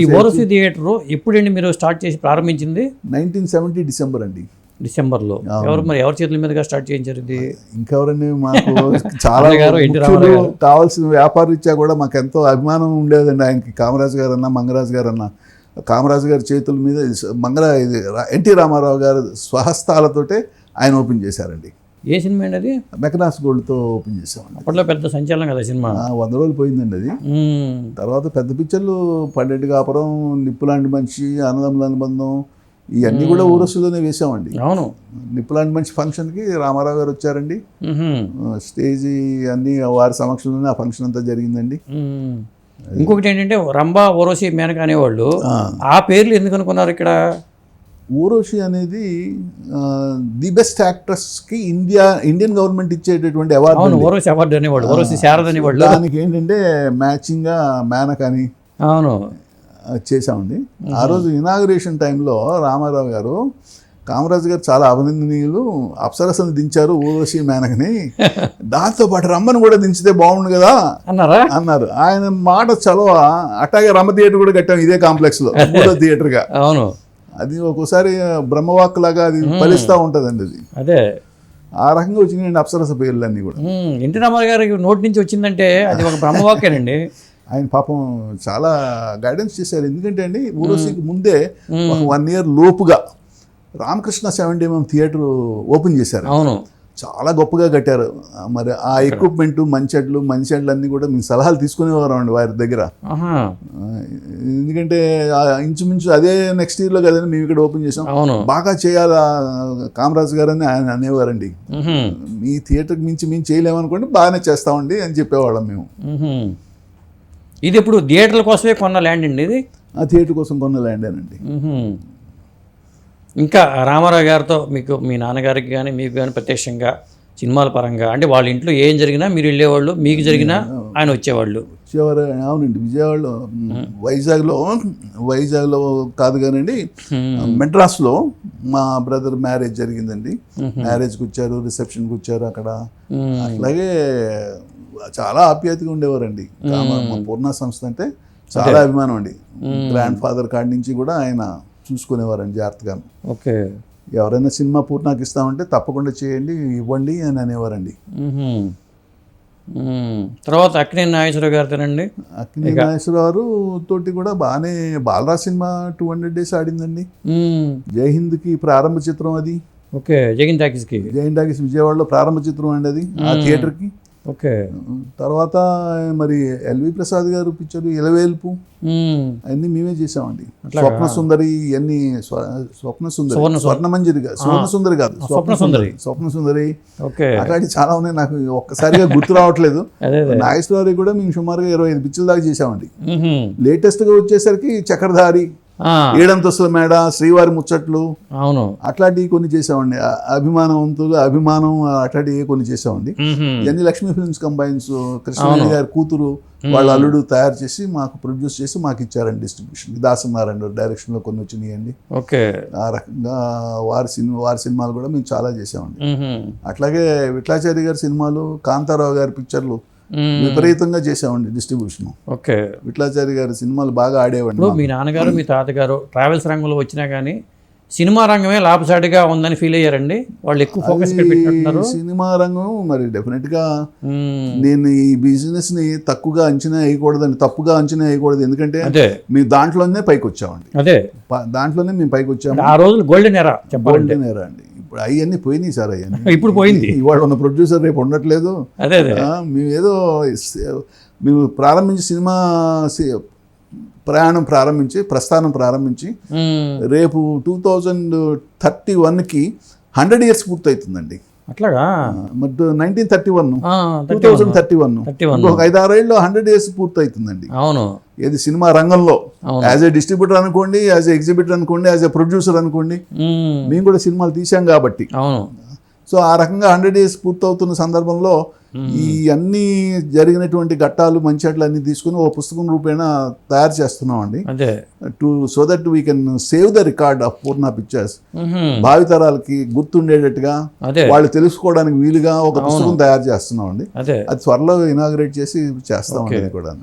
ఈ ఓరసి థియేటర్ ఎప్పుడండి మీరు స్టార్ట్ చేసి ప్రారంభించింది? నైన్టీన్ సెవెంటీ డిసెంబర్ అండి. డిసెంబర్లో. ఎవరు మరి ఎవరి చేతుల మీదుగా స్టార్ట్ చేయించారు ఇది? ఇంకెవరండి మాకు? చాలా. కావాల్సిన వ్యాపార రీత్యా కూడా మాకు ఎంతో అభిమానం ఉండేదండి ఆయనకి. కామరాజు గారు అన్న మంగరాజు గారు అన్న కామరాజు గారి చేతుల మీద మంగళ ఇది ఎన్టీ రామారావు గారు స్వహస్తాలతోటే ఆయన ఓపెన్ చేశారండి. ఏ సినిమా అండి అది? మెకనాస్ గోల్డ్తో ఓపెన్ చేసామండి అప్పట్లో పెద్ద సంచలనం కదా సినిమా. వంద రోజులు పోయిందండి అది. తర్వాత పెద్ద పిక్చర్లు పన్నెండు కాపురం నిప్పులాంటి మనిషి అన్నదమ్ముల అనుబంధం ఇవన్నీ కూడా ఊరస్సులోనే వేసామండి అవును. నిప్పులాంటి మనిషి ఫంక్షన్కి రామారావు గారు వచ్చారండి. స్టేజీ అన్నీ వారి సమక్షంలోనే ఆ ఫంక్షన్ అంతా జరిగిందండి. ఇంకొకటి ఏంటంటే రంభా ఓరోసి మేనక అనేవాళ్ళు ఆ పేర్లు ఎందుకు అనుకున్నారు ఇక్కడ? ఊరోషి అనేది ది బెస్ట్ యాక్ట్రెస్కి ఇండియా ఇండియన్ గవర్నమెంట్ ఇచ్చేటటువంటి అవార్డు ఓరోసి అవార్డు అనేవాళ్ళు. ఓరోసి శారద అనేవాళ్ళు. దానికి ఏంటంటే మ్యాచింగ్గా మేనక్ అని అవును. ఆ, చేసామండి ఆ రోజు ఇనాగ్రేషన్ టైంలో రామారావు గారు కామరాజు గారు చాలా అభినందనీయులు అప్సరసను దించారు ఊర్వశి మేనకని దాంతో పాటు రమ్మని కూడా దించితే బాగుండు కదా అన్నారా? అన్నారు. ఆయన మాట చలవ అట్లాగే రమ్మ థియేటర్ కూడా కట్టాం ఇదే కాంప్లెక్స్లో మూడో థియేటర్గా. అవును. అది ఒక్కోసారి బ్రహ్మవాక్ లాగా అది ఫలిస్తూ ఉంటుందండి అది. అదే. ఆ రకంగా వచ్చినాయండి అప్సరస పేర్లన్నీ కూడా. ఎన్టీ రామారావు గారికి నోటి నుంచి వచ్చిందంటే అది ఒక బ్రహ్మవాక్యేనండి. ఆయన పాపం చాలా గైడెన్స్ చేశారు. ఎందుకంటే అండి ఊరోసికి ముందే ఒక వన్ ఇయర్ లోపుగా Ramakrishna seventy MM theatre open చేశారు. అవును. చాలా గొప్పగా కట్టారు. మరి ఆ ఎక్విప్మెంట్ మంచెడ్లు మంచెడ్లు అన్నీ కూడా మేము సలహాలు తీసుకునేవారు అండి వారి దగ్గర. ఎందుకంటే ఇంచుమించు అదే నెక్స్ట్ ఇయర్లో కదండి మేము ఇక్కడ ఓపెన్ చేసాం. బాగా చేయాలా కామరాజు గారు అని ఆయన అనేవారండి. మీ థియేటర్కి మించి మేము చేయలేమనుకోండి బాగానే చేస్తామండి అని చెప్పేవాళ్ళం మేము. ఇది ఇప్పుడు థియేటర్ల కోసమే కొన్న ల్యాండ్ అండి ఇది? ఆ థియేటర్ కోసం కొన్న ల్యాండేనండి. మ్మ్. ఇంకా రామారావు గారితో మీకు మీ నాన్నగారికి కానీ మీకు కానీ ప్రత్యక్షంగా సినిమాల పరంగా అంటే వాళ్ళ ఇంట్లో ఏం జరిగినా మీరు వెళ్ళేవాళ్ళు మీకు జరిగినా ఆయన వచ్చేవాళ్ళు. వచ్చేవారు అవునండి విజయవాడలో వైజాగ్లో వైజాగ్లో కాదు కానండి మెడ్రాస్లో మా బ్రదర్ మ్యారేజ్ జరిగిందండి. మ్యారేజ్కి వచ్చారు రిసెప్షన్కి వచ్చారు అక్కడ. అట్లాగే చాలా ఆప్యాయతగా ఉండేవారండి. మా పూర్ణ సంస్థ అంటే చాలా అభిమానం అండి. గ్రాండ్ ఫాదర్ కాడి నుంచి కూడా ఆయన చూసుకునేవారండి జాగ్రత్తగా. ఓకే. ఎవరైనా సినిమా పూర్ణాకి ఇస్తామంటే తప్పకుండా చేయండి ఇవ్వండి అని అనేవారండి. తర్వాత అక్కినే నాగేశ్వరరావు గారితోనండి అక్కినే నాగేశ్వరరావు తోటి కూడా బాగానే Balaraj cinema two hundred days ఆడిందండి. Jai హింద్కి ప్రారంభ చిత్రం అది. ఓకే జగిన్ టాకీస్కి. జై హింద్ టాకీస్ విజయవాడలో ప్రారంభ చిత్రం అండి అది ఆ థియేటర్కి. ఓకే. తర్వాత మరి ఎల్వి ప్రసాద్ గారు పిక్చర్ ఇలవేల్పు. అన్నీ మేమే చేసామండి. స్వప్న సుందరి ఇవన్నీ స్వ- స్వప్న సుందరి. సువర్ణ మంజరి కాదు సువర్ణ సుందరి కాదు స్వప్న సుందరి. స్వప్న సుందరి అట్లాంటి చాలా ఉన్నాయి. నాకు ఒక్కసారిగా గుర్తు రావట్లేదు. నాగేశ్వరరావు కూడా మేము సుమారుగా ఇరవై ఐదు పిక్చర్ల దాకా చేసామండి. మ్మ్. లేటెస్ట్గా వచ్చేసరికి చక్రధారి ఏడంతస్తుల మేడ శ్రీవారి ముచ్చట్లు. అవును. అట్లాంటివి కొన్ని చేసామండి అభిమానవంతులు అభిమానం అట్లాంటివి కొన్ని చేసామండి. ఇవన్నీ లక్ష్మీ ఫిల్మ్స్ కంబైన్స్ కృష్ణవేణి గారి కూతురు వాళ్ళ అల్లుడు తయారు చేసి మాకు ప్రొడ్యూస్ చేసి మాకు ఇచ్చారండి డిస్ట్రిబ్యూషన్. దాసనారాయణ డైరెక్షన్లో కొన్ని వచ్చినాయండి. ఓకే. ఆ రకంగా వారి సినిమా వారి సినిమాలు కూడా మేము చాలా చేసామండి. అట్లాగే విట్లాచారి గారి సినిమాలు కాంతారావు గారి పిక్చర్లు. విపరీతంగా చేసామండి డిస్ట్రిబ్యూషన్ ఓకే. విట్లాచారి గారి సినిమాలు బాగా ఆడేవండి మీ నాన్నగారు మీ తాతగారు ట్రావెల్స్ రంగంలో వచ్చినా కానీ సినిమా రంగమే లాభసాటిగా ఉందని ఫీల్ అయ్యారండి. వాళ్ళు ఎక్కువ ఫోకస్ పెట్టినట్టున్నారు. సినిమా రంగం మరి డెఫినెట్గా. నేను ఈ బిజినెస్ని తక్కువగా అంచనా వేయకూడదండి తప్పుగా అంచనా వేయకూడదు. ఎందుకంటే మేము దాంట్లోనే పైకి వచ్చామండి. అదే. దాంట్లోనే మేము పైకి వచ్చాము. ఆ రోజులు గోల్డెన్ ఎరా గోల్డెన్ ఎరా అండి. ఇప్పుడు అవన్నీ పోయినాయి సార్ అవన్నీ ఇప్పుడు పోయింది. ఇవాళ ఉన్న ప్రొడ్యూసర్ రేపు ఉండట్లేదు. అదే ఆ, మేము ఏదో మేము ప్రారంభించి సినిమా ప్రయాణం ప్రారంభించి ప్రస్థానం ప్రారంభించి. రేపు టూ థౌజండ్ థర్టీ వన్కి హండ్రెడ్ ఇయర్స్ పూర్తవుతుందండి. అట్లాగా? మరి nineteen thirty one two thousand thirty one ఇంకొక ఐదు ఆరేళ్ళు హండ్రెడ్ ఇయర్స్ పూర్తవుతుందండి అవును. ఏది సినిమా రంగంలో. యాజ్ ఏ డిస్ట్రిబ్యూటర్ అనుకోండి యాజ్ ఏ ఎగ్జిబిటర్ అనుకోండి యాజ్ ఏ ప్రొడ్యూసర్ అనుకోండి మ్మ్. మేము కూడా సినిమాలు తీసాం కాబట్టి. అవును. సో ఆ రకంగా హండ్రెడ్ డేస్ పూర్తవుతున్న సందర్భంలో ఈ అన్ని జరిగినటువంటి ఘట్టాలు మంచిట్లు అన్ని తీసుకుని ఓ పుస్తకం రూపేణ తయారు చేస్తున్నామండి. అదే. To so that we can save the record of Poorna pictures. భావితరాలకి గుర్తుండేటట్టుగా వాళ్ళు తెలుసుకోవడానికి వీలుగా ఒక పుస్తకం తయారు చేస్తున్నామండి. అదే. అది త్వరలో ఇనాగ్రేట్ చేసి అది కూడా